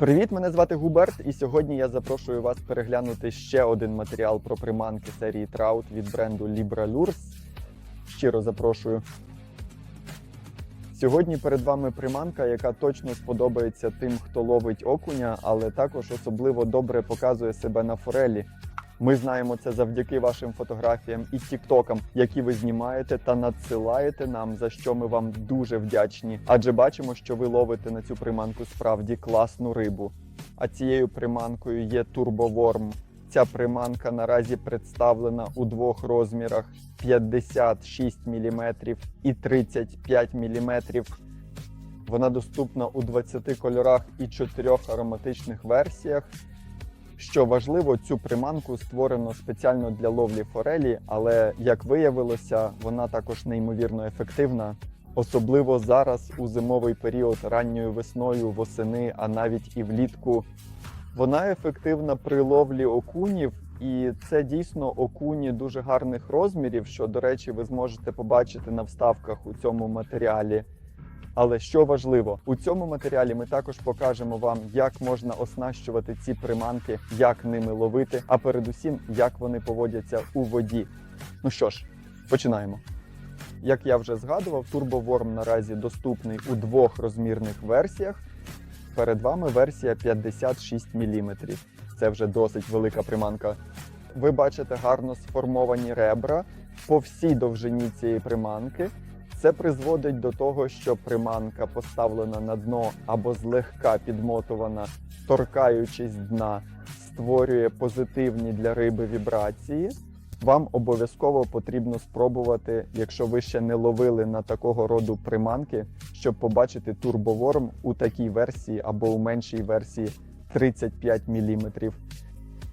Привіт, мене звати Губерт, і сьогодні я запрошую вас переглянути ще один матеріал про приманки серії Траут від бренду Libra Lures. Щиро запрошую. Сьогодні перед вами приманка, яка точно сподобається тим, хто ловить окуня, але також особливо добре показує себе на форелі. Ми знаємо це завдяки вашим фотографіям і тіктокам, які ви знімаєте та надсилаєте нам, за що ми вам дуже вдячні. Адже бачимо, що ви ловите на цю приманку справді класну рибу. А цією приманкою є турбоворм. Ця приманка наразі представлена у двох розмірах: 56 мм і 35 мм. Вона доступна у 20 кольорах і 4 ароматичних версіях. Що важливо, цю приманку створено спеціально для ловлі форелі, але як виявилося, вона також неймовірно ефективна, особливо зараз у зимовий період ранньою весною, восени, а навіть і влітку. Вона ефективна при ловлі окунів, і це дійсно окуні дуже гарних розмірів, що, до речі, ви зможете побачити на вставках у цьому матеріалі. Але що важливо, у цьому матеріалі ми також покажемо вам, як можна оснащувати ці приманки, як ними ловити, а передусім, як вони поводяться у воді. Ну що ж, починаємо. Як я вже згадував, турбоворм наразі доступний у двох розмірних версіях. Перед вами версія 56 мм. Це вже досить велика приманка. Ви бачите гарно сформовані ребра по всій довжині цієї приманки. Це призводить до того, що приманка поставлена на дно або злегка підмотувана, торкаючись дна, створює позитивні для риби вібрації. Вам обов'язково потрібно спробувати, якщо ви ще не ловили на такого роду приманки, щоб побачити турбоворм у такій версії або у меншій версії 35 мм.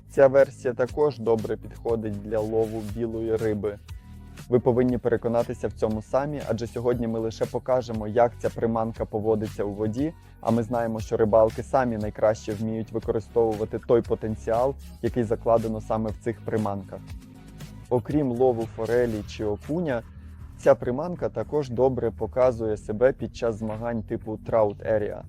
Ця версія також добре підходить для лову білої риби. Ви повинні переконатися в цьому самі, адже сьогодні ми лише покажемо, як ця приманка поводиться у воді. А ми знаємо, що рибалки самі найкраще вміють використовувати той потенціал, який закладено саме в цих приманках. Окрім лову форелі чи окуня, ця приманка також добре показує себе під час змагань типу Trout Area.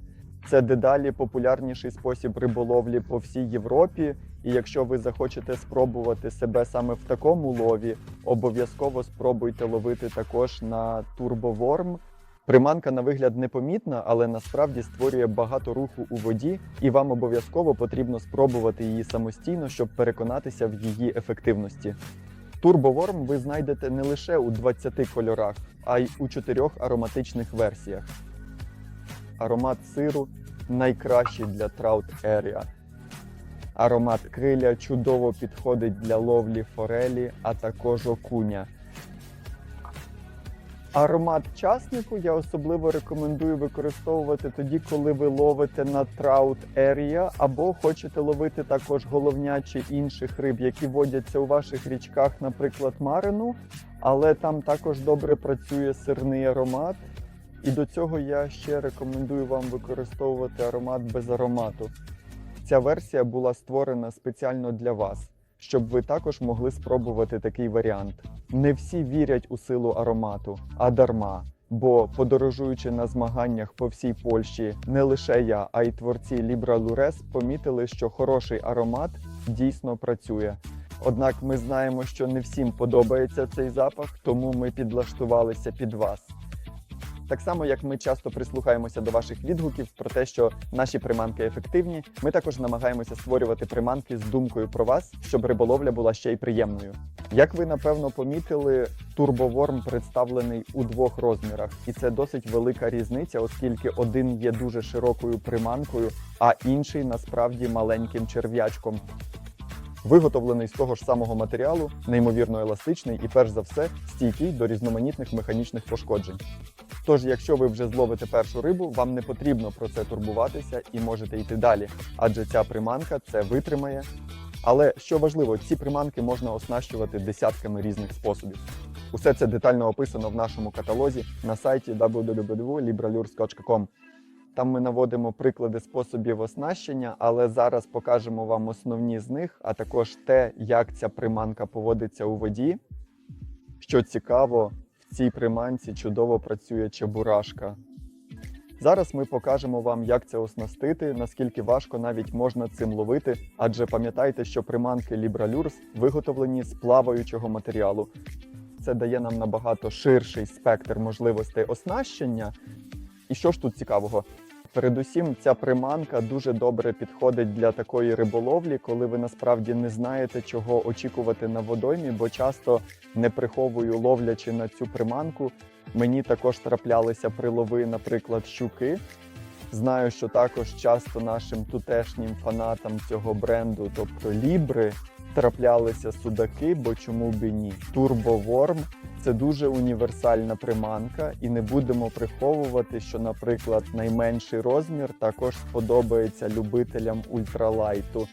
Це дедалі популярніший спосіб риболовлі по всій Європі. І якщо ви захочете спробувати себе саме в такому лові, обов'язково спробуйте ловити також на турбоворм. Приманка на вигляд непомітна, але насправді створює багато руху у воді, і вам обов'язково потрібно спробувати її самостійно, щоб переконатися в її ефективності. Турбоворм ви знайдете не лише у 20 кольорах, а й у чотирьох ароматичних версіях. Аромат сиру найкращий для Trout Area. Аромат криля чудово підходить для ловлі форелі, а також окуня. Аромат часнику я особливо рекомендую використовувати тоді, коли ви ловите на Trout Area або хочете ловити також головня чи інших риб, які водяться у ваших річках, наприклад, марину, але там також добре працює сирний аромат. І до цього я ще рекомендую вам використовувати аромат без аромату. Ця версія була створена спеціально для вас, щоб ви також могли спробувати такий варіант. Не всі вірять у силу аромату, а дарма. Бо подорожуючи на змаганнях по всій Польщі, не лише я, а й творці Libra Lures помітили, що хороший аромат дійсно працює. Однак ми знаємо, що не всім подобається цей запах, тому ми підлаштувалися під вас. Так само, як ми часто прислухаємося до ваших відгуків про те, що наші приманки ефективні, ми також намагаємося створювати приманки з думкою про вас, щоб риболовля була ще й приємною. Як ви напевно помітили, турбоворм представлений у двох розмірах, і це досить велика різниця, оскільки один є дуже широкою приманкою, а інший насправді маленьким черв'ячком. Виготовлений з того ж самого матеріалу, неймовірно еластичний і, перш за все, стійкий до різноманітних механічних пошкоджень. Тож, якщо ви вже зловите першу рибу, вам не потрібно про це турбуватися і можете йти далі, адже ця приманка це витримає. Але що важливо, ці приманки можна оснащувати десятками різних способів. Усе це детально описано в нашому каталозі на сайті www.libralures.com. Там ми наводимо приклади способів оснащення, але зараз покажемо вам основні з них, а також те, як ця приманка поводиться у воді. Що цікаво, цій приманці чудово працює чебурашка. Зараз ми покажемо вам, як це оснастити, наскільки важко навіть можна цим ловити. Адже пам'ятайте, що приманки Libralures виготовлені з плаваючого матеріалу. Це дає нам набагато ширший спектр можливостей оснащення. І що ж тут цікавого? Передусім, ця приманка дуже добре підходить для такої риболовлі, коли ви насправді не знаєте, чого очікувати на водоймі, бо часто не приховую ловлячи на цю приманку. Мені також траплялися прилови, наприклад, щуки. Знаю, що також часто нашим тутешнім фанатам цього бренду, тобто лібри, траплялися судаки, бо чому б і ні. Турбоворм це дуже універсальна приманка, і не будемо приховувати, що, наприклад, найменший розмір також сподобається любителям ультралайту.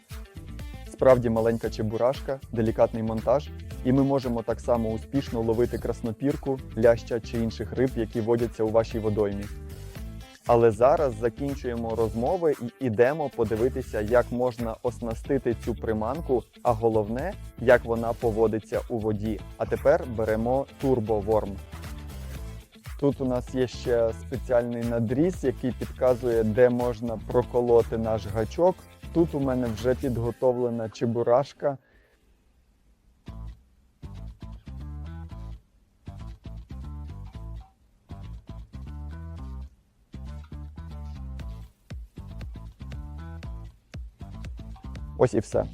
Справді маленька чебурашка, делікатний монтаж, і ми можемо так само успішно ловити краснопірку, ляща чи інших риб, які водяться у вашій водоймі. Але зараз закінчуємо розмови і йдемо подивитися, як можна оснастити цю приманку, а головне, як вона поводиться у воді. А тепер беремо турбоворм. Тут у нас є ще спеціальний надріз, який підказує, де можна проколоти наш гачок. Тут у мене вже підготовлена чебурашка. Ось і все.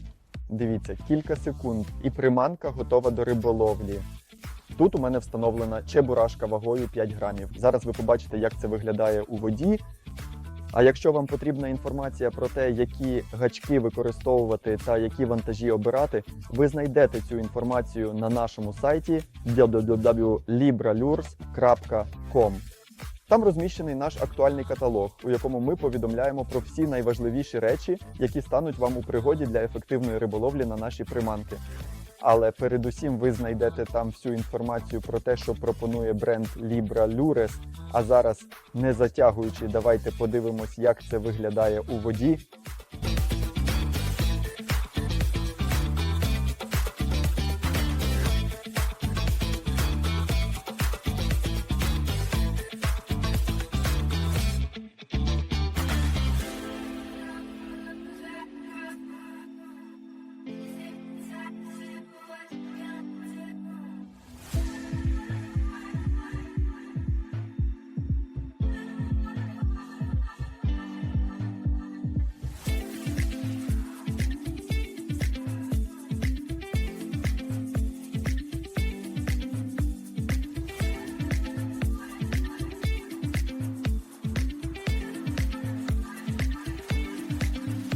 Дивіться, кілька секунд, і приманка готова до риболовлі. Тут у мене встановлена чебурашка вагою 5 грамів. Зараз ви побачите, як це виглядає у воді. А якщо вам потрібна інформація про те, які гачки використовувати та які вантажі обирати, ви знайдете цю інформацію на нашому сайті www.libralures.com. Там розміщений наш актуальний каталог, у якому ми повідомляємо про всі найважливіші речі, які стануть вам у пригоді для ефективної риболовлі на наші приманки. Але передусім ви знайдете там всю інформацію про те, що пропонує бренд Libra Lures. А зараз, не затягуючи, давайте подивимось, як це виглядає у воді.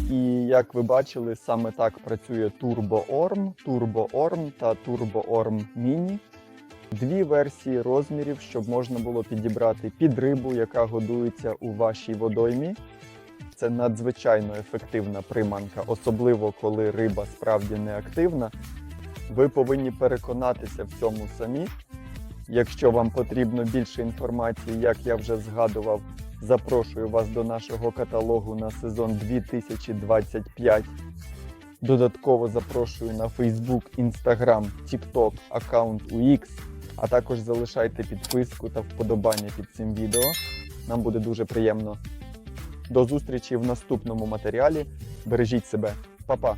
І як ви бачили, саме так працює Turbo Orm, Turbo Orm та Turbo Orm Mini. Дві версії розмірів, щоб можна було підібрати під рибу, яка годується у вашій водоймі. Це надзвичайно ефективна приманка, особливо коли риба справді не активна. Ви повинні переконатися в цьому самі. Якщо вам потрібно більше інформації, як я вже згадував, запрошую вас до нашого каталогу на сезон 2025. Додатково запрошую на Facebook, Instagram, TikTok, аккаунт UX, а також залишайте підписку та вподобання під цим відео. Нам буде дуже приємно. До зустрічі в наступному матеріалі. Бережіть себе, Па-па!